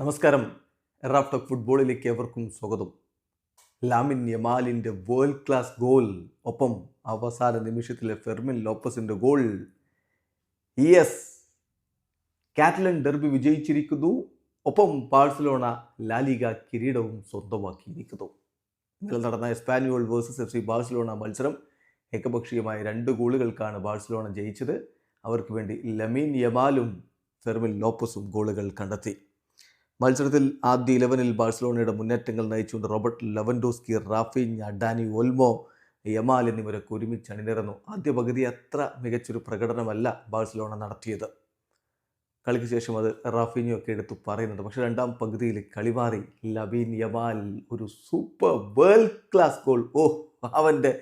നമസ്കാരം. Raf talk ഫുട്ബോളിലേക്ക് ഏവർക്കും സ്വാഗതം. ലാമിൻ യമാലിന്റെ വേൾഡ് ക്ലാസ് ഗോൾ ഒപ്പം അവസാന നിമിഷത്തിലെ ഫെർമിൻ ലോപ്പസിന്റെ ഗോൾ യെസ് കാറ്റലൻ ഡെർബി വിജയിച്ചിരിക്കുന്നു. ഒപ്പം ബാഴ്സലോണ ലാലിക കിരീടവും സ്വന്തമാക്കിയിരിക്കുന്നു. ഇന്നലെ നടന്ന Espanyol versus F C Barcelona മത്സരം ഏകപക്ഷീയമായ രണ്ട് ഗോളുകൾക്കാണ് ബാഴ്സലോണ ജയിച്ചത്. അവർക്ക് വേണ്ടി ലമീൻ യമാലും ഫെർമിൻ ലോപ്പസും ഗോളുകൾ കണ്ടെത്തി. മത്സരത്തിൽ ആദ്യ ഇലവനിൽ ബാഴ്സലോണയുടെ മുന്നേറ്റങ്ങൾ നയിച്ചുകൊണ്ട് Robert Lewandowski Raphinha Dani Olmo Yamal എന്നിവരൊക്കെ ഒരുമിച്ച് അണിനിരന്നു. ആദ്യ പകുതി അത്ര മികച്ചൊരു പ്രകടനമല്ല ബാഴ്സലോണ നടത്തിയത്. കളിക്ക് ശേഷം അത് റാഫിനിയൊക്കെ എടുത്തു പറയുന്നുണ്ട്. പക്ഷേ രണ്ടാം പകുതിയിൽ കളിമാറി ലബീൻ യമാൽ ഒരു സൂപ്പർ വേൾഡ് ക്ലാസ് ഗോൾ ഓ അവന്റെ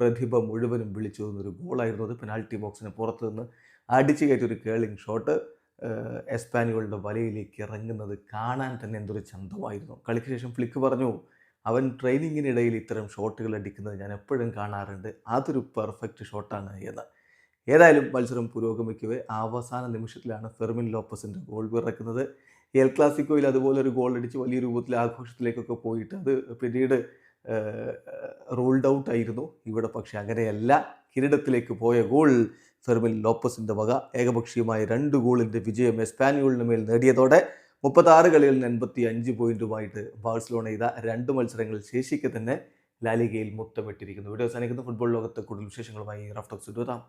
പ്രതിഭ മുഴുവനും വിളിച്ചു തന്നൊരു ഗോളായിരുന്നു അത്. പെനാൾട്ടി ബോക്സിന് പുറത്തുനിന്ന് അടിച്ചു കയറ്റിയൊരു കേളിംഗ് ഷോട്ട് എസ്പാനുകളുടെ വലയിലേക്ക് ഇറങ്ങുന്നത് കാണാൻ തന്നെ എന്തൊരു ചന്തമായിരുന്നു. കളിക്ക് ശേഷം ഫ്ലിക്ക് പറഞ്ഞു അവൻ ട്രെയിനിങ്ങിനിടയിൽ ഇത്തരം ഷോട്ടുകൾ അടിക്കുന്നത് ഞാൻ എപ്പോഴും കാണാറുണ്ട്. അതൊരു പെർഫെക്റ്റ് ഷോട്ടാണ് എന്ന്. ഏതായാലും മത്സരം പുരോഗമിക്കവേ അവസാന നിമിഷത്തിലാണ് ഫെർമിൻ ലോപ്പസിന്റെ ഗോൾ പിറക്കുന്നത് എൽ ക്ലാസിക്കോയിൽ അതുപോലെ ഒരു ഗോൾ അടിച്ച് വലിയ രൂപത്തിൽ ആഘോഷത്തിലേക്കൊക്കെ പോയിട്ട് അത് പിന്നീട് റൂൾഡ് ഔട്ട് ആയിരുന്നു. ഇവിടെ പക്ഷേ അങ്ങനെയല്ല. കിരീടത്തിലേക്ക് പോയ ഗോൾ ഫെർമിൻ ലോപ്പസിന്റെ വക ഏകപക്ഷീയമായ രണ്ട് ഗോളിന്റെ വിജയം എസ്പാനിയോളിന് മേൽ നേടിയതോടെ മുപ്പത്താറ് കളികളിൽ നിന്ന് എൺപത്തി അഞ്ച് പോയിന്റുമായിട്ട് ബാഴ്സലോണ ഇതാ രണ്ട് മത്സരങ്ങൾ ശേഷിക്കെ തന്നെ ലാലികയിൽ മുത്തമിട്ടിരിക്കുന്നു. വീഡിയോ അവസാനിക്കുന്ന. ഫുട്ബോൾ ലോകത്തെ കൂടുതൽ വിശേഷങ്ങളുമായി റഫ്റ്റോക്സ് എത്താം